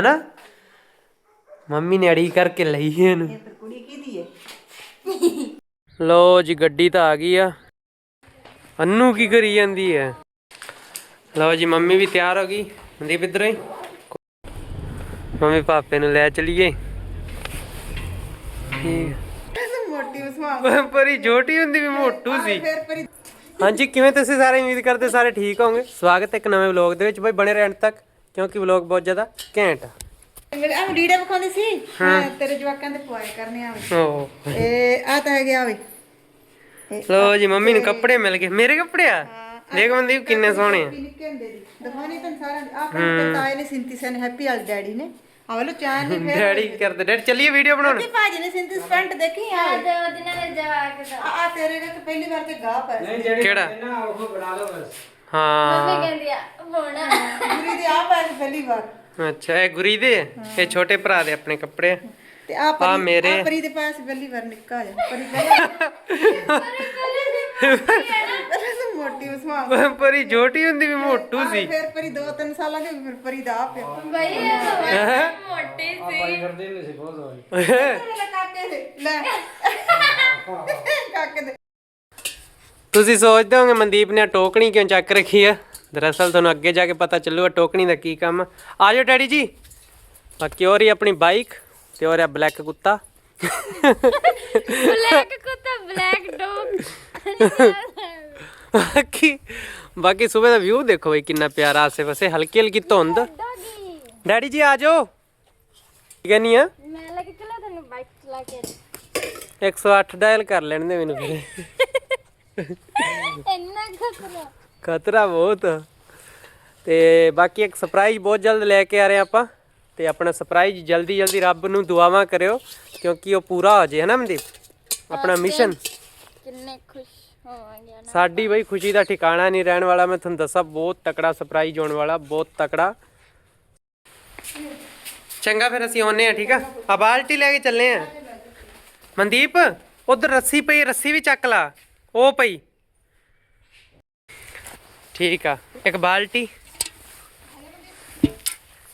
ਹਨਾ? ਮੰਮੀ ਨੇ ਅੜੀ ਕਰਕੇ ਲਈ ਇਹਨੂੰ। ਫਿਰ ਕੁੜੀ ਕਿਹਦੀ ਹੈ ਲੋ ਜੀ ਗੱਡੀ ਤਾਂ ਆ ਗਈ ਆ। ਅੰਨੂ ਕੀ ਕਰੀ ਜਾਂਦੀ ਹੈ ਲਓ ਜੀ ਮੰਮੀ ਵੀ ਤਿਆਰ ਹੋ ਗਈ। ਮਨਦੀਪ ਇੱਧਰ ਹੀ। ਮੰਮੀ ਪਾਪੇ ਨੂੰ ਲੈ ਚਲੀਏ। ਠੀਕ ਮੋਟੀ ਉਸਮਾ ਪਰੀ ਛੋਟੀ ਹੁੰਦੀ ਵੀ ਮੋਟੂ ਸੀ। ਫਿਰ ਹਾਂਜੀ ਕਿਵੇਂ ਤੁਸੀਂ ਸਾਰੇ ਉਮੀਦ ਕਰਦੇ ਸਾਰੇ ਠੀਕ ਹੋਵੋਗੇ? ਸਵਾਗਤ ਹੈ ਇੱਕ ਨਵੇਂ ਵਲੌਗ ਦੇ ਵਿੱਚ। ਬਈ ਬਣੇ ਰਹਿਣ ਤੱਕ। ਕਿਉਂਕਿ ਵਲੌਗ ਬਹੁਤ ਜ਼ਿਆਦਾ ਘੈਂਟ ਆ। ਮੇਰੇ ਆ ਡੀੜਾ ਵਿਖਾਉਂਦੇ ਸੀ? ਹਾਂ। ਤੇਰੇ ਜਵਾਕਾਂ ਦੇ ਪੁਆਏ ਕਰਨੇ ਆ ਓ। ਇਹ ਆ ਤਾਂ ਹੈਗੇ ਆ ਵੇ। ਲੋ ਜੀ ਮੰਮੀ ਨੂੰ ਕੱਪੜੇ ਮਿਲ ਗਏ। ਮੇਰੇ ਕੱਪੜੇ ਆ? ਦੇਖ ਮਨਦੀਪ ਕਿੰਨੇ ਸੋਹਣੇ ਆ। ਨਿੱਕੇ ਹੁੰਦੇ ਦੀ ਦਿਖਾਉਣੀ ਤਾਂ ਸਾਰਿਆਂ ਦੀ ਆਪਣੇ ਤਾਏ ਨੇ ਸਿੰਤੀ ਸਨ ਹੈਪੀ ਵਾਲ ਡੈਡੀ ਨੇ। ਆਹ ਲੋ ਚਾਹ ਨਹੀਂ ਫਿਰ ਡੈਡੀ ਕਰਦੇ। ਡੈਡੀ ਚੱਲੀਏ ਵੀਡੀਓ ਬਣਾਉਣ। ਤੇ ਭਾਜੀ ਨੇ ਸਿੰਤੀ ਸਪੈਂਟ ਦੇਖੀ ਆ ਉਹ ਦਿਨਾਂ ਦੇ ਜਵਾਕ ਦਾ ਆ ਤੇਰੇ ਨੇ ਤਾਂ ਪਹਿਲੀ ਵਾਰ ਤੇ ਗਾ ਪਰ ਕਿਹੜਾ? ਹਾਂ ਮੰਮੀ ਕਹਿੰਦੀ ਆ ਹੋਣਾ ਗੁਰੀ ਦੀ ਆ ਪਾਇਆ ਸੀ ਪਹਿਲੀ ਵਾਰ ਅੱਛਾ ਇਹ ਗੁਰੀ ਦੇ? ਇਹ ਛੋਟੇ ਭਰਾ ਦੇ ਆਪਣੇ ਕੱਪੜੇ ਆ। ਤੇ ਆ ਪਰੀ ਮੇਰੇ। ਆ ਪਰੀ ਦੇ ਪਾਇਆ ਸੀ ਪਹਿਲੀ ਵਾਰ ਨਿੱਕਾ ਜਿਹਾ ਪਰੀ ਪਹਿਲਾਂ ਪਹਿਲਾਂ ਤਾਂ ਮੋਟੀ ਉਸਮਾ ਪਰੀ ਛੋਟੀ ਹੁੰਦੀ ਵੀ ਮੋਟੂ ਸੀ ਫਿਰ ਪਰੀ 2-3 ਸਾਲਾਂ ਦੀ ਫਿਰ ਪਰੀ ਦਾ ਆ ਪਿਆ ਬਈ ਇਹ ਤਾਂ ਮੋਟੀ ਸੀ ਲੈ ਕਾਕੇ ਦੇ ਲੈ ਕਾਕੇ ਦੇ ਤੁਸੀਂ ਸੋਚਦੇ ਹੋਗੇ ਮਨਦੀਪ ਨੇ ਟੋਕਣੀ ਕਿਉਂ ਚੱਕ ਰੱਖੀ ਆ? ਦਰਅਸਲ ਤੁਹਾਨੂੰ ਅੱਗੇ ਜਾ ਕੇ ਪਤਾ ਚੱਲੂਗਾ ਟੋਕਣੀ ਦਾ ਕੀ ਕੰਮ ਆ। ਜਾਓ ਡੈਡੀ ਜੀ। ਬਾਕੀ ਹੋਰ ਹੀ ਆਪਣੀ ਬਾਈਕ? ਤੇ ਹੋਰ ਆ ਬਲੈਕ ਕੁੱਤਾ? ਬਲੈਕ ਕੁੱਤਾ ਬਲੈਕ ਡੌਗ। ਬਾਕੀ ਬਾਕੀ ਸਵੇਰ ਦਾ ਵਿਊ ਦੇਖੋ ਬਈ ਕਿੰਨਾ ਪਿਆਰਾ ਆਸੇ ਪਾਸੇ ਹਲਕੀ ਹਲਕੀ ਧੁੰਦ ਡੈਡੀ। ਜੀ ਆ ਜਾਓ। ਕੀ ਕਹਿੰਨੀ ਆ? ਮੈਂ ਲੈ ਕੇ ਚਲਾ ਤੈਨੂੰ ਬਾਈਕ ਚਲਾ ਕੇ। 108 ਡਾਇਲ ਕਰ ਲੈਣ ਦੇ ਮੈਨੂੰ ਫਿਰ। ਇੰਨਾ ਖਤਰਾ। ਖਤਰਾ ਬਹੁਤ। ਤੇ ਬਾਕੀ ਇੱਕ ਸਰਪ੍ਰਾਈਜ਼ ਬਹੁਤ ਜਲਦ ਲੈ ਕੇ ਆ ਰਹੇ ਆਪਾਂ। ਤੇ ਆਪਣਾ ਸਰਪ੍ਰਾਈਜ਼ ਜਲਦੀ ਜਲਦੀ ਰੱਬ ਨੂੰ ਦੁਆਵਾਂ ਕਰਿਓ ਕਿਉਂਕਿ ਉਹ ਪੂਰਾ ਹੋ ਜੇ ਹੈ ਨਾ ਮਨਦੀਪ? ਆਪਣਾ ਮਿਸ਼ਨ ਕਿੰਨੇ ਖੁਸ਼ ਹੋਵਾਂਗੇ ਨਾ। ਸਾਡੀ ਬਈ ਖੁਸ਼ੀ ਦਾ ਠਿਕਾਣਾ ਨਹੀਂ ਰਹਿਣ ਵਾਲਾ ਮੈਂ ਤੁਹਾਨੂੰ ਦੱਸਾਂ ਬਹੁਤ ਤਕੜਾ ਸਰਪ੍ਰਾਈਜ਼ ਹੋਣ ਵਾਲਾ ਬਹੁਤ ਤਕੜਾ। ਚੰਗਾ ਫਿਰ ਅਸੀਂ ਆਉਨੇ ਆ ਠੀਕ ਆ? ਆ ਬਾਲਟੀ ਲੈ ਕੇ ਚੱਲੇ ਆ ਮਨਦੀਪ ਉਧਰ ਰੱਸੀ ਪਈ ਰੱਸੀ ਵੀ ਚੱਕ ਲਾ। ਉਹ ਪਈ ਠੀਕ ਆ ਇੱਕ ਬਾਲਟੀ।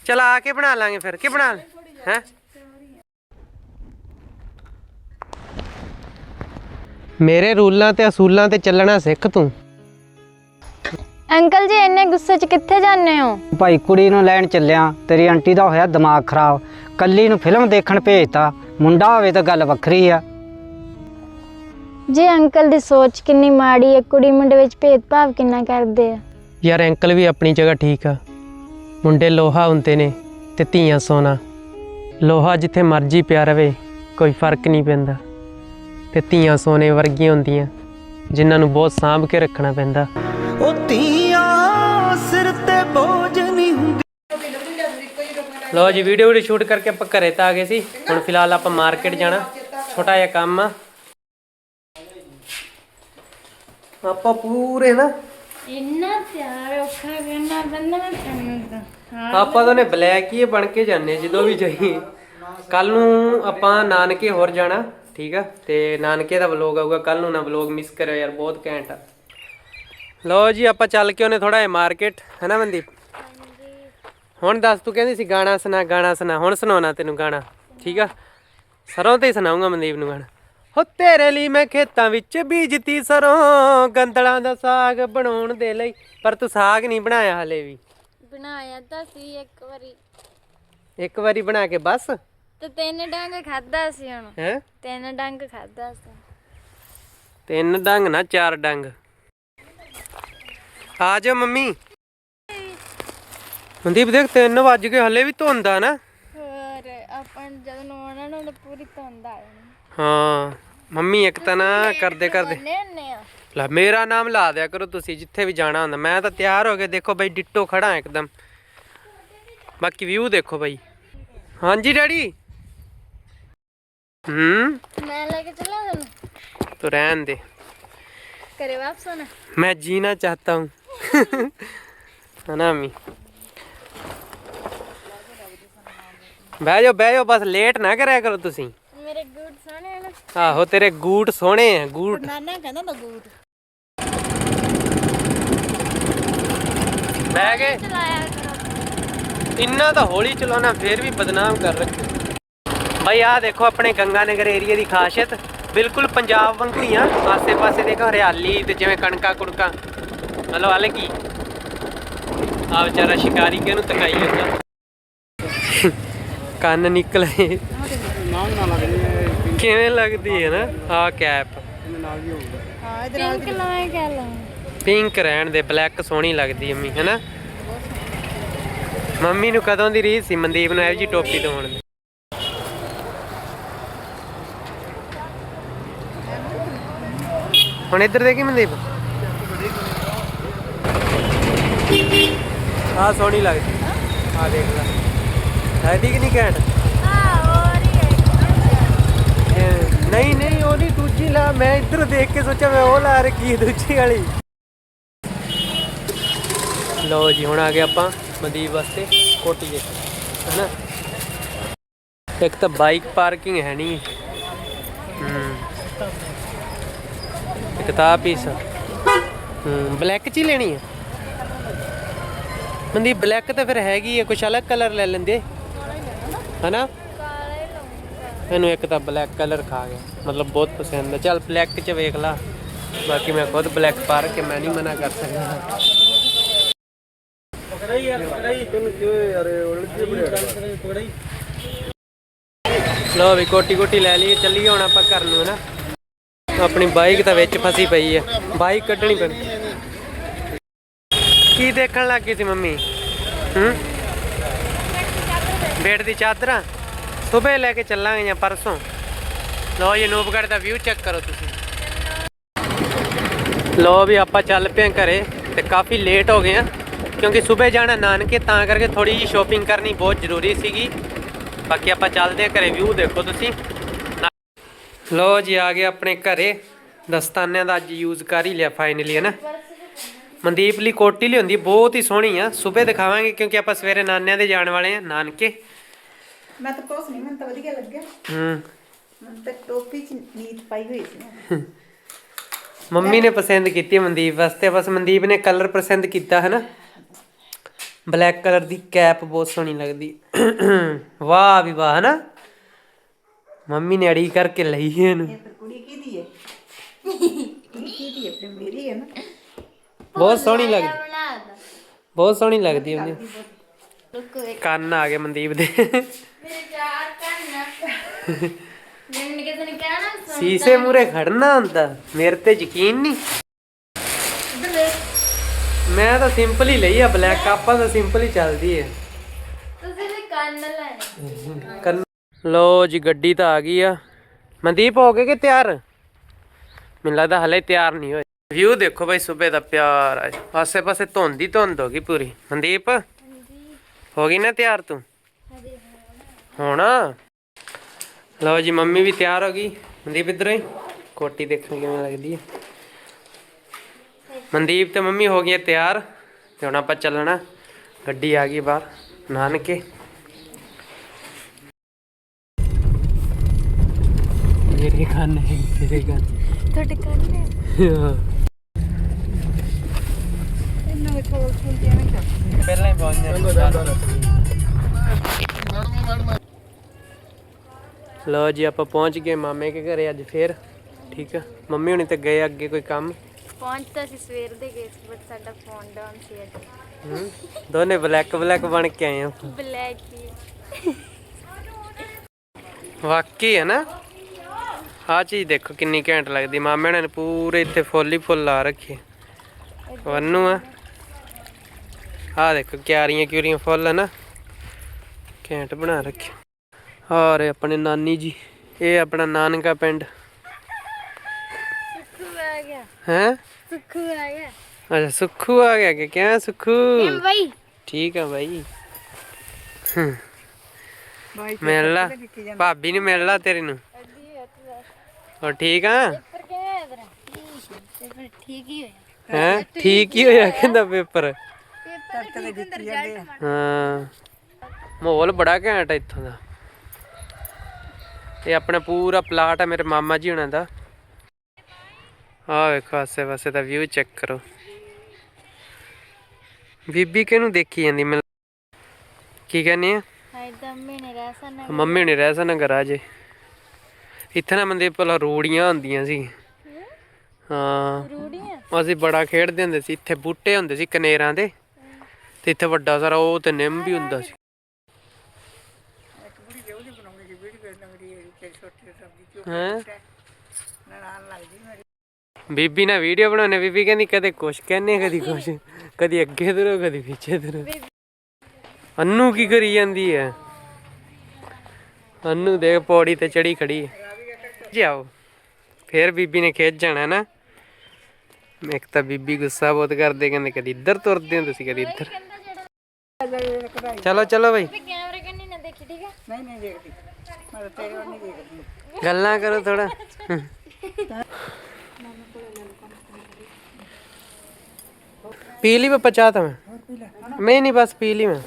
ਚਲ ਆ ਕੇ ਬਣਾ ਲਾਂਗੇ ਫਿਰ ਕੀ ਬਣਾ ਹੈ? ਮੇਰੇ ਰੂਲਾਂ ਤੇ ਅਸੂਲਾਂ ਤੇ ਚੱਲਣਾ ਸਿੱਖ ਤੂੰ। ਅੰਕਲ ਜੀ ਇੰਨੇ ਗੁੱਸੇ 'ਚ ਕਿੱਥੇ ਜਾਂਦੇ ਹੋ? ਭਾਈ ਕੁੜੀ ਨੂੰ ਲੈਣ ਚੱਲਿਆ ਤੇਰੀ ਆਂਟੀ ਦਾ ਹੋਇਆ ਦਿਮਾਗ ਖਰਾਬ। ਕੱਲੀ ਨੂੰ ਫਿਲਮ ਦੇਖਣ ਭੇਜਤਾ ਮੁੰਡਾ ਹੋਵੇ ਤਾਂ ਗੱਲ ਵੱਖਰੀ ਆ। ਜੀ ਅੰਕਲ ਦੀ ਸੋਚ ਕਿੰਨੀ ਮਾੜੀ ਹੈ ਕੁੜੀ ਮੁੰਡੇ ਵਿੱਚ ਭੇਦਭਾਵ ਕਿੰਨਾ ਕਰਦੇ ਆ? ਯਾਰ ਅੰਕਲ ਵੀ ਆਪਣੀ ਜਗ੍ਹਾ ਠੀਕ ਆ। ਮੁੰਡੇ ਲੋਹਾ ਹੁੰਦੇ ਨੇ ਤੇ ਧੀਆਂ ਸੋਨਾ ਲੋਹਾ ਜਿੱਥੇ ਮਰਜ਼ੀ ਪਿਆ ਰਵੇ ਕੋਈ ਫ਼ਰਕ ਨਹੀਂ ਪੈਂਦਾ। ਤੇ ਧੀਆਂ ਸੋਨੇ ਵਰਗੀਆਂ ਹੁੰਦੀਆਂ ਜਿਨ੍ਹਾਂ ਨੂੰ ਬਹੁਤ ਸਾਂਭ ਕੇ ਰੱਖਣਾ ਪੈਂਦਾ। ਉਹ ਧੀਆਂ ਸਿਰ ਤੇ ਬੋਝ ਨਹੀਂ ਹੁੰਦੀ। ਲੋ ਜੀ ਵੀਡੀਓ ਵੀਡੀਓ ਸ਼ੂਟ ਕਰਕੇ ਆਪਾਂ ਘਰੇ ਤਾਂ ਆ ਗਏ ਸੀ। ਹੁਣ ਫਿਲਹਾਲ ਆਪਾਂ ਮਾਰਕੀਟ ਜਾਣਾ। ਛੋਟਾ ਜਿਹਾ ਕੰਮ ਆ। ਆਪਾਂ ਪੂਰੇ ਨਾ ਇੰਨਾ ਤਿਆਰ ਔਖਾ ਕਰਨਾ ਬੰਦਾ ਮੈਂ ਤੈਨੂੰ ਆਪਾਂ ਤਾਂ ਨੇ ਬਲੈਕ ਹੀ ਬਣ ਕੇ ਜਾਂਦੇ ਜਦੋਂ ਵੀ ਜਾਈਏ ਕੱਲ ਨੂੰ ਆਪਾਂ ਨਾਨਕੇ ਹੋਰ ਜਾਣਾ ਠੀਕ ਆ? ਤੇ ਨਾਨਕੇ ਦਾ ਵਲੋਗ ਆਊਗਾ ਕੱਲ ਨੂੰ ਨਾ ਵਲੋਗ ਮਿਸ ਕਰਿਓ ਯਾਰ ਬਹੁਤ ਘੈਂਟ ਆ। ਲਓ ਜੀ ਆਪਾਂ ਚੱਲ ਕੇ ਉਹਨੇ ਥੋੜਾ ਜਿਹਾ ਮਾਰਕੀਟ ਹੈ ਨਾ ਮਨਦੀਪ? ਹੁਣ ਦੱਸ ਤੂੰ ਕਹਿੰਦੀ ਸੀ ਗਾਣਾ ਸੁਣਾ ਗਾਣਾ ਸੁਣਾ ਹੁਣ ਸੁਣਾਉਣਾ ਤੈਨੂੰ ਗਾਣਾ ਠੀਕ ਆ? ਸਰੋਂ ਤੇ ਸੁਣਾਉਂਗਾ ਮਨਦੀਪ ਨੂੰ ਗਾਣਾ। ਹੋ ਤੇਰੇ ਲਈ ਮੈਂ ਖੇਤਾਂ ਵਿੱਚ ਬੀਜਤੀ ਸਰੋਂ। ਗੰਦਲਾਂ ਦਾ ਸਾਗ ਬਣਾਉਣ ਦੇ ਲਈ। ਪਰ ਤੂੰ ਸਾਗ ਨਹੀਂ ਬਣਾਇਆ ਹਲੇ ਵੀ। ਬਣਾਇਆ ਤਾਂ ਸੀ ਇੱਕ ਵਾਰੀ। ਇੱਕ ਵਾਰੀ ਬਣਾ ਕੇ ਬਸ। ਤੇ ਤਿੰਨ ਡੰਗ ਖਾਦਾ ਸੀ ਹੁਣ। ਹੈ? ਤਿੰਨ ਡੰਗ ਖਾਦਾ ਸੀ। ਤਿੰਨ ਡੰਗ ਨਾ ਚਾਰ ਡੰਗ। ਆ ਜਾ ਮੰਮੀ। ਮਨਦੀਪ ਦੇਖ ਤਿੰਨ ਵੱਜ ਗਏ ਹਲੇ ਵੀ ਧੁੰਦਾ ਨਾ। ਹਾਂ ਮੰਮੀ ਇੱਕ ਤਾਂ ਨਾ ਕਰਦੇ ਕਰਦੇ। ਲੈ ਮੇਰਾ ਨਾਮ ਲਾ ਦਿਆ ਕਰੋ ਤੁਸੀਂ ਜਿੱਥੇ ਵੀ ਜਾਣਾ ਹੁੰਦਾ। ਮੈਂ ਤਾਂ ਤਿਆਰ ਹੋ ਕੇ ਦੇਖੋ ਬਈ ਡਿੱਟੋ ਖੜਾ ਇੱਕਦਮ। ਬਾਕੀ ਵਿਊ ਦੇਖੋ ਬਈ। ਹਾਂਜੀ ਡੈਡੀ? ਹੂੰ? ਮੈਂ ਲੈ ਕੇ ਚੱਲਾਂ ਤੁਹਾਨੂੰ ਤੂੰ ਰਹਿਣ ਦੇ। ਘਰੇ ਵਾਪਸ ਆਣਾ ਮੈਂ ਜੀਣਾ ਚਾਹਤਾ ਹੂੰ। ਹਨਾ ਮੀ ਬਹਿ ਜਾਓ ਬਹਿ ਜਾਓ ਬਸ ਲੇਟ ਨਾ ਕਰਿਆ ਕਰੋ ਤੁਸੀਂ। ਮੇਰੇ ਗੁੱਡ ਸੋਹਣੇ ਨੇ। ਆਹੋ ਤੇਰੇ ਗੂਟ ਸੋਹਣੇ ਆ ਗੂਟ ਨਾਨਾ ਕਹਿੰਦਾ ਨਾ ਗੂਟ ਬਹਿ ਗਏ। ਚਲਾਇਆ ਕਰੋ। ਇੰਨਾ ਤਾਂ ਹੌਲੀ ਚਲਾਉਣਾ ਫੇਰ ਵੀ ਬਦਨਾਮ ਕਰ ਰੱਖੇ ਭਾਈ ਆਹ ਦੇਖੋ ਆਪਣੇ ਗੰਗਾ ਨਗਰ ਏਰੀਆ ਦੀ ਖਾਸੀਅਤ। ਬਿਲਕੁਲ ਪੰਜਾਬ ਵਾਂਗੂ ਹੀ ਆ। ਆਸੇ-ਪਾਸੇ ਦੇਖੋ ਹਰਿਆਲੀ ਤੇ ਜਿਵੇਂ ਕਣਕਾਂ ਕੁੜਕਾਂ ਮਤਲਬ ਹਾਲੇ ਕੀ? ਆ ਵਿਚਾਰਾ ਸ਼ਿਕਾਰੀ ਕਿਹਨੂੰ ਤਕਾਈ ਜਾਂਦਾ। ਕੰਨ ਨਿਕਲੇ। ਕਿਵੇਂ ਲੱਗਦੀ ਹੈ ਨਾ? ਆ ਕੈਪ। ਹਾਂ ਇਹਦੇ ਨਾਲ ਪਿੰਕ ਲਾਏ ਕਹਿ ਲਾ। ਪਿੰਕ ਰਹਿਣ ਦੇ ਬਲੈਕ ਸੋਹਣੀ ਲੱਗਦੀ ਅੰਮੀ ਹੈਨਾ? ਮੰਮੀ ਨੂੰ ਕਦੋਂ ਦੀ ਰੀਸ ਸੀ? ਮਨਦੀਪ ਨੂੰ ਇਹੋ ਜੀ ਟੋਪੀ ਦਵਾਉਣ ਦੀ। ਹੁਣ ਇੱਧਰ ਦੇਖੀ ਮਨਦੀਪ? ਆ ਸੋਹਣੀ ਲੱਗਦੀ। ਆ ਦੇਖ ਲੈ। ਹੈ ਠੀਕ ਨਹੀਂ ਕਹਿਣ ਇਹ- ਨਹੀਂ ਨਹੀਂ, ਉਹ ਨਹੀਂ ਦੂਜੀ ਲਾ, ਮੈਂ ਇੱਧਰ ਦੇਖ ਕੇ ਸੋਚਿਆ ਮੈਂ ਉਹ ਲਾ ਰੱਖੀ ਹੈ ਦੂਜੀ ਵਾਲੀ। ਲਓ ਜੀ, ਹੁਣ ਆ ਗਏ ਆਪਾਂ ਮਨਦੀਪ ਵਾਸਤੇ ਕੋਟੀ ਦੇ, ਹੈਨਾ? ਇੱਕ ਤਾਂ ਬਾਈਕ ਪਾਰਕਿੰਗ ਹੈ ਨਹੀਂ ਹੂੰ। ਇੱਕ ਤਾਂ ਪੀਸ ਹੂੰ ਬਲੈਕ ਚ ਹੀ ਲੈਣੀ ਹੈ ਮਨਦੀਪ ਬਲੈਕ ਤਾਂ ਫਿਰ ਹੈਗੀ ਹੈ ਕੁਛ ਅਲੱਗ ਕਲਰ ਲੈ ਲੈਂਦੇ। ਹੈਨਾ? ਮੈਨੂੰ ਇੱਕ ਤਾਂ ਬਲੈਕ ਕਲਰ ਖਾ ਗਿਆ। ਮਤਲਬ ਬਹੁਤ ਪਸੰਦ ਹੈ। ਚੱਲ ਬਲੈਕ ਚ ਵੇਖ ਲਾ। ਬਾਕੀ ਮੈਂ ਖੁਦ ਬਲੈਕ ਪਾ ਕੇ ਮੈਂ ਨਹੀਂ ਮਨਾ ਕਰ ਸਕਦਾ। ਲੋ ਵੀ ਕੋਟੀ ਕੋਟੀ ਲੈ ਲਈ ਚੱਲੀ ਹੁਣ ਆਪਾਂ ਘਰ ਨੂੰ ਨਾ ਆਪਣੀ ਬਾਈਕ ਤਾਂ ਵਿੱਚ ਫਸੀ ਪਈ ਹੈ। ਬਾਈਕ ਕੱਢਣੀ ਪੈਣੀ। ਕੀ ਦੇਖਣ ਲੱਗ ਗਈ ਸੀ ਮੰਮੀ? ਹੂੰ? ਬੈੱਡ ਦੀ ਚਾਦਰਾਂ। ਸਵੇਰ ਲੈ ਕੇ ਚੱਲਾਂਗੇ ਜਾਂ ਪਰਸੋਂ। ਲੋ ਇਹ ਨੂਬਗੜ ਦਾ ਵਿਊ ਚੈੱਕ ਕਰੋ ਤੁਸੀਂ। ਲੋ ਵੀ ਆਪਾਂ ਚੱਲ ਪਏ ਹਾਂ ਘਰੇ ਤੇ ਕਾਫੀ ਲੇਟ ਹੋ ਗਏ ਆ। ਕਿਉਂਕਿ ਸਵੇਰ ਜਾਣਾ ਨਾਨਕੇ, ਤਾਂ ਕਰਕੇ ਥੋੜੀ ਜਿਹੀ ਸ਼ੋਪਿੰਗ ਕਰਨੀ ਬਹੁਤ ਜ਼ਰੂਰੀ ਸੀਗੀ। ਬਾਕੀ ਆਪਾਂ ਚੱਲਦੇ ਹਾਂ ਘਰੇ ਵਿਊ ਦੇਖੋ ਤੁਸੀਂ। ਲੋ ਜੀ, ਆ ਗਏ ਆਪਣੇ ਘਰੇ। ਦਸਤਾਨਿਆਂ ਦਾ ਅੱਜ ਯੂਜ਼ ਕਰ ਹੀ ਲਿਆ ਫਾਈਨਲੀ ਹੈ ਨਾ ਮਨਦੀਪ ਲਈ ਕੋਟੀ ਹੁੰਦੀ ਬਹੁਤ ਹੀ ਸੋਹਣੀ ਆ। ਸਵੇਰ ਦਿਖਾਵਾਂਗੇ ਕਿਉਂਕਿ ਆਪਾਂ ਸਵੇਰੇ ਨਾਨਿਆਂ ਦੇ ਜਾਣ ਵਾਲੇ ਆ, ਨਾਨਕੇ। ਮੈਂ ਤਾਂ ਕੁਛ ਨਹੀਂ ਮੈਨੂੰ ਤਾਂ ਵਧੀਆ ਲੱਗਿਆ। ਹੂੰ। ਮੈਨੂੰ ਤਾਂ ਟੋਪੀ ਚ ਨੀਤ ਪਾਈ ਹੋਈ ਸੀ ਨਾ। ਮੰਮੀ ਨੇ ਪਸੰਦ ਕੀਤੀ ਮਨਦੀਪ ਵਾਸਤੇ ਬਸ ਮਨਦੀਪ ਨੇ ਕਲਰ ਪਸੰਦ ਕੀਤਾ ਹੈ ਨਾ ਬਲੈਕ ਕਲਰ ਦੀ ਕੈਪ ਬਹੁਤ ਸੋਹਣੀ ਲੱਗਦੀ। ਵਾਹ ਵੀ ਵਾਹ ਨਾ ਮੰਮੀ ਨੇ ਅੜੀ ਕਰਕੇ ਲਈ ਹੈ ਇਹਨੂੰ। ਇਹ ਫਿਰ ਕੁੜੀ ਕਿਹਦੀ ਹੈ? ਕੁੜੀ ਕਿਹਦੀ ਹੈ? ਫਿਰ ਮੇਰੀ ਹੈ ਨਾ। ਬਹੁਤ ਸੋਹਣੀ ਲੱਗਦੀ। ਬਹੁਤ ਸੋਹਣੀ ਲੱਗਦੀ ਉਹਦੀ ਕੰਨ ਆ ਗਏ ਮਨਦੀਪ ਦੇ। ਮੇਰੇ ਚਾਰ ਕੰਨ ਮੈਨੂੰ ਕਿਸੇ ਨੇ ਕਹਿਣਾ ਸੀਸੇ ਮੂਰੇ ਖੜਨਾ ਹੁੰਦਾ, ਮੇਰੇ ਤੇ ਯਕੀਨ ਨਹੀਂ। ਮੈਂ ਤਾਂ ਸਿੰਪਲ ਹੀ ਲਈ ਆ ਬਲੈਕ ਆਪਾਂ ਤਾਂ ਸਿੰਪਲ ਹੀ ਚੱਲਦੀ ਹੈ ਤੁਸੀਂ ਵੀ ਕੰਨ ਲੈਣੇ ਕੰਨ ਲੋ ਜੀ, ਗੱਡੀ ਤਾਂ ਆ ਗਈ ਆ। ਮਨਦੀਪ, ਹੋ ਗਏ ਕਿ ਤਿਆਰ? ਮੈਨੂੰ ਲੱਗਦਾ ਹਲੇ ਤਿਆਰ ਨਹੀਂ ਹੋਏ। ਵਿਊ ਦੇਖੋ ਬਾਈ, ਸਵੇਰ ਦਾ ਪਿਆਰ ਆ। ਆਸੇ ਪਾਸੇ ਧੁੰਦ ਹੀ ਧੁੰਦ ਹੋ ਗਈ ਪੂਰੀ। ਮਨਦੀਪ, ਹੋ ਗਈ ਨਾ ਤਿਆਰ ਤੂੰ? ਹੋਣਾ? ਲਓ ਜੀ ਮੰਮੀ ਵੀ ਤਿਆਰ ਹੋ ਗਈ। ਮਨਦੀਪ ਇੱਧਰ ਹੀ। ਕੋਟੀ ਦੇਖਣ ਕਿਵੇਂ ਲੱਗਦੀ ਹੈ। ਮਨਦੀਪ ਤੇ ਮੰਮੀ ਹੋ ਗਏ ਤਿਆਰ ਤੇ ਹੁਣ ਆਪਾਂ ਚੱਲਣਾ। ਗੱਡੀ ਆ ਗਈ ਬਾਹਰ ਨਾਨਕੇ। ਮੇਰੇ ਕੰਨ ਹੈ ਤੇਰੇ ਕੰਨ ਤੁਹਾਡੇ ਕੰਨ ਨੇ? ਇਹਨਾਂ ਵਿੱਚ ਖੋਲ ਖੋਲ ਕੇ ਐਵੇਂ ਕਰ ਪਹਿਲਾਂ ਹੀ ਪਹੁੰਚ ਜਾਣਾ ਲੋ ਜੀ ਆਪਾਂ ਪਹੁੰਚ ਗਏ ਮਾਮੇ ਕੇ ਘਰੇ ਅੱਜ ਫੇਰ ਠੀਕ ਆ? ਮੰਮੀ ਹੁਣੀ ਤੇ ਗਏ ਅੱਗੇ ਕੋਈ ਕੰਮ? ਪਹੁੰਚ ਤਾਂ ਅਸੀਂ ਸਵੇਰ ਦੇ ਗਏ ਸੀ ਬਟ ਸਾਡਾ ਫੋਨ ਡਾਊਨ ਸੀ ਅੱਜ। ਹਮ, ਦੋਨੇ ਬਲੈਕ ਬਲੈਕ ਬਣ ਕੇ ਆਏ ਆ ਬਲੈਕ ਹੀ ਵਾਕਈ ਹੈ ਨਾ? ਆ ਚੀਜ਼ ਦੇਖੋ ਕਿੰਨੀ ਘੈਂਟ ਲੱਗਦੀ ਮਾਮੇ ਨੇ ਪੂਰੇ ਇੱਥੇ ਫੁੱਲ ਹੀ ਫੁੱਲ ਲਾ ਰੱਖੇ। ਵੰਨੂ ਆ। ਆ ਦੇਖੋ ਕਿਆਰੀਆਂ ਕਿਉਰੀਆਂ ਫੁੱਲ ਹੈ ਨਾ। ਘੈਂਟ ਬਣਾ ਰੱਖੇ। ਔਰ ਆਪਣੇ ਨਾਨੀ ਜੀ ਇਹ ਆਪਣਾ ਨਾਨਕਾ ਪਿੰਡ। ਸੁੱਖੂ ਆ ਗਿਆ। ਹੈ? ਸੁੱਖੂ ਆ ਗਿਆ। ਅੱਛਾ ਸੁੱਖੂ ਆ ਗਿਆ ਕਿ ਕਿਆ ਸੁੱਖੂ? ਬਾਈ। ਠੀਕ ਆ ਬਾਈ। ਮਿਲ ਲਾ। ਭਾਬੀ ਨੂੰ ਮਿਲ ਲਾ ਤੇਰੇ ਨੂੰ। ਹੋਰ ਠੀਕ ਆ? ਠੀਕ ਹੀ ਹੋਇਆ। ਹੈ? ਠੀਕ ਹੀ ਹੋਇਆ ਕਹਿੰਦਾ ਪੇਪਰ। ਹਾਂ। ਮਾਹੌਲ ਬੜਾ ਘੈਂਟ ਇੱਥੋਂ ਦਾ। ਇਹ ਆਪਣਾ ਪੂਰਾ ਪਲਾਟ ਆ ਮੇਰੇ ਮਾਮਾ ਜੀ ਹੁਣਾਂ ਦਾ। ਆਹ ਵੇਖੋ ਆਸੇ ਪਾਸੇ ਦਾ ਵਿਊ ਚੈੱਕ ਕਰੋ। ਬੀਬੀ ਕਿਹਨੂੰ ਦੇਖੀ ਜਾਂਦੀ ਮੈਨੂੰ? ਕੀ ਕਹਿੰਨੀ ਆ? ਮੰਮੀ ਨੇ ਰਹਿ ਸਨ ਘਰ। ਅਜੇ ਇੱਥੇ ਨਾ ਮੰਦੇ ਪਹਿਲਾਂ ਰੋੜੀਆਂ ਹੁੰਦੀਆਂ ਸੀ। ਹਾਂ। ਰੂੜੀਆਂ? ਅਸੀਂ ਬੜਾ ਖੇਡਦੇ ਹੁੰਦੇ ਸੀ। ਇੱਥੇ ਬੂਟੇ ਹੁੰਦੇ ਸੀ ਕਨੇਰਾਂ ਦੇ। ਤੇ ਇੱਥੇ ਵੱਡਾ ਸਾਰਾ ਉਹ ਤੇ ਨਿੰਮ ਵੀ ਹੁੰਦਾ ਸੀ। ਹੈਂ? ਬੀਬੀ ਨਾ ਵੀਡੀਓ ਬਣਾਉਣੇ ਬੀਬੀ ਕਹਿੰਦੀ ਕਦੇ ਕੁਛ ਕਹਿੰਨੇ ਕਦੀ ਕੁਛ ਕਦੀ ਅੱਗੇ ਤੁਰੋ ਕਦੀ ਪਿੱਛੇ ਤੁਰੋ। ਅੰਨੂ ਕੀ ਕਰੀ ਜਾਂਦੀ ਹੈ ਅੰਨੂ ਦੇਖ ਪੌੜੀ ਤੇ ਚੜੀ ਖੜੀ ਹੈ ਜਾਓ। ਫੇਰ ਬੀਬੀ ਨੇ ਖੇਚ ਜਾਣਾ ਨਾ। ਇੱਕ ਤਾਂ ਬੀਬੀ ਗੁੱਸਾ ਬਹੁਤ ਕਰਦੇ ਕਹਿੰਦੇ ਕਦੀ ਇੱਧਰ ਤੁਰਦੇ ਹੋ ਤੁਸੀਂ ਕਦੀ ਇੱਧਰ। ਚਲੋ ਚਲੋ ਬਈ। ਕੈਮਰੇ ਕੰਨੀ ਨਾ ਦੇਖੀ ਠੀਕ ਹੈ ਨਹੀਂ ਨਹੀਂ ਦੇਖਦੀ। ਮੈਂ ਤੇਰੇ ਵੱਲ ਨਹੀਂ ਦੇਖਦੀ। ਗੱਲਾਂ ਕਰੋ ਥੋੜਾ ਪੀ ਲਈ ਮੈਂ ਪਚਾ ਤਾ ਮੈਂ? ਮੈਂ ਨਹੀਂ ਬਸ ਪੀ ਲਈ ਮੈਂ।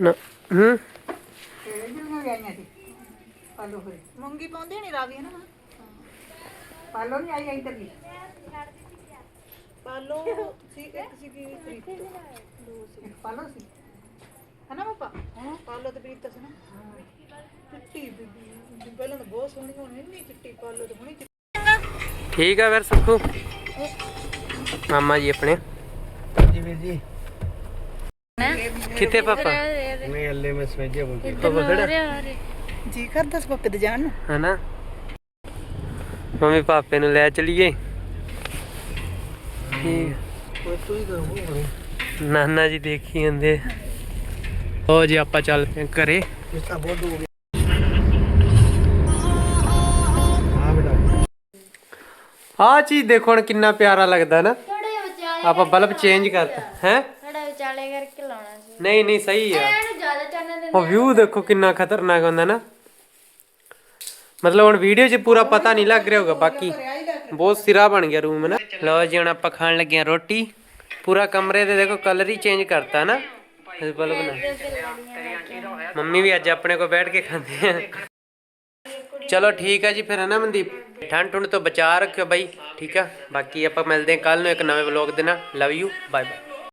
ਨਾ ਹੂੰ? ਮੂੰਗੀ ਪਾਉਂਦੇ ਨਹੀਂ ਰਾਵੀ ਨਾ ਪਾਲੋ ਨਹੀਂ ਆਈ ਇੱਧਰ ਦੀ। ਪਾਲੋ ਸੀ ਇੱਕ ਸੀ ਕੀ ਪ੍ਰੀਤ ਪਾਲੋ ਸੀ। ਹਨਾ ਪਾਪਾ? ਪਾਲੋ ਤੇ ਪ੍ਰੀਤ ਸੀ ਨਾ ਪਹਿਲਾਂ ਤਾਂ ਬਹੁਤ ਸੋਹਣੀ ਹੋਣੀ ਨਹੀਂ ਚਿੱਟੀ ਪਾਲੋ ਤੇ ਹੁਣੀ ਠੀਕ ਆ ਫਿਰ ਸੁਖੂ। ਮਾਮਾ ਜੀ ਆਪਣੇ। ਜੀ ਵੀਰ ਜੀ। ਕਿੱਥੇ ਪਾਪਾ? ਮੈਂ ਅੱਲੇ ਮੈਂ ਸਵੇਜੇ ਬੋਲ ਪਾਪਾ ਖੜਾ? ਜੀ ਕਰਦਾ ਸੀ ਪਾਪੇ ਤੇ ਜਾਣ ਨੂੰ। ਹਨਾ? ਮੰਮੀ ਪਾਪੇ ਨੂੰ ਲੈ ਚਲੀਏ। ਠੀਕ ਤੂੰ ਹੀ ਕਰੋ ਨਾਨਾ ਜੀ ਦੇਖੀ ਜਾਂਦੇ। ਉਹ ਜੀ ਆਪਾਂ ਚੱਲ ਪਏ ਘਰੇ। ਇਸ ਤਾਂ ਬਹੁਤ ਹੋ ਆਹ ਚੀਜ਼ ਦੇਖੋ ਹੁਣ ਕਿੰਨਾ ਪਿਆਰਾ ਲੱਗਦਾ ਨਾ। ਥੋੜੇ ਵਿਚਾਲੇ ਆਪਾਂ ਬਲਬ ਚੇਂਜ ਕਰਤਾ। ਹੈ? ਥੋੜਾ ਵਿਚਾਲੇ ਕਰਕੇ ਲਾਉਣਾ ਸੀ। ਨਹੀਂ ਨਹੀਂ ਸਹੀ ਆ। ਇਹਨੂੰ ਜ਼ਿਆਦਾ ਚਾਨਣ ਦੇ ਉਹ ਵਿਊ ਦੇਖੋ ਕਿੰਨਾ ਖਤਰਨਾਕ ਹੁੰਦਾ ਨਾ। ਮਤਲਬ ਹੁਣ ਵੀਡੀਓ 'ਚ ਪੂਰਾ ਪਤਾ ਨਹੀਂ ਲੱਗ ਰਿਹਾ ਹੋਗਾ ਬਾਕੀ ਬਹੁਤ ਸਿਰਾ ਬਣ ਗਿਆ ਰੂਮ ਨਾ। ਲਓ ਜੀ ਹੁਣ ਆਪਾਂ ਖਾਣ ਲੱਗੇ ਆ ਰੋਟੀ। ਪੂਰਾ ਕਮਰੇ ਦੇ ਦੇਖੋ ਕਲਰ ਹੀ ਚੇਂਜ ਕਰਤਾ ਨਾ। ਬਲਬ ਨਾਲ। ਮੰਮੀ ਵੀ ਅੱਜ ਆਪਣੇ ਕੋਲ ਬੈਠ ਕੇ ਖਾਂਦੇ ਆ। ਚਲੋ ਠੀਕ ਹੈ ਜੀ ਫਿਰ ਹੈ ਨਾ ਮਨਦੀਪ? ਠੰਡ ਠੁੰਡ ਤੋਂ ਬਚਾ ਰੱਖਿਓ ਬਾਈ, ਠੀਕ ਆ? ਬਾਕੀ ਆਪਾਂ ਮਿਲਦੇ ਹਾਂ ਕੱਲ ਨੂੰ ਇੱਕ ਨਵੇਂ ਵਲੌਗ ਦੇ ਨਾਲ। Love you bye bye